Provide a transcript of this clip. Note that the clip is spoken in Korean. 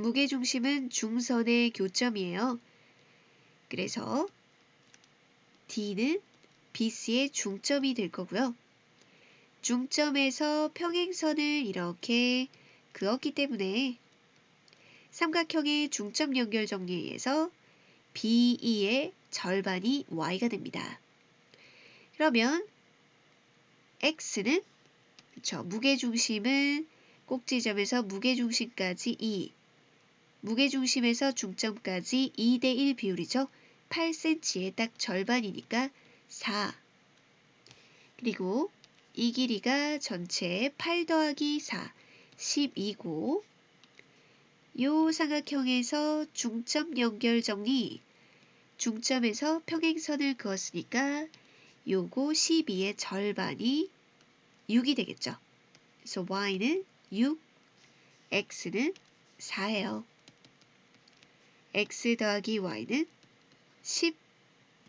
무게중심은 중선의 교점이에요. 그래서 D는 BC의 중점이 될 거고요. 중점에서 평행선을 이렇게 그었기 때문에 삼각형의 중점 연결 정리에 의해서 BE의 절반이 Y가 됩니다. 그러면 X는 그쵸, 무게중심은 꼭지점에서 무게중심까지 2, 무게중심에서 중점까지 2대1 비율이죠. 8cm의 딱 절반이니까 4. 그리고 이 길이가 전체 8 더하기 4, 12고 요 삼각형에서 중점 연결 정리 중점에서 평행선을 그었으니까 요거 12의 절반이 6이 되겠죠. 그래서 y는 6, x는 4예요. X 더하기 y는 10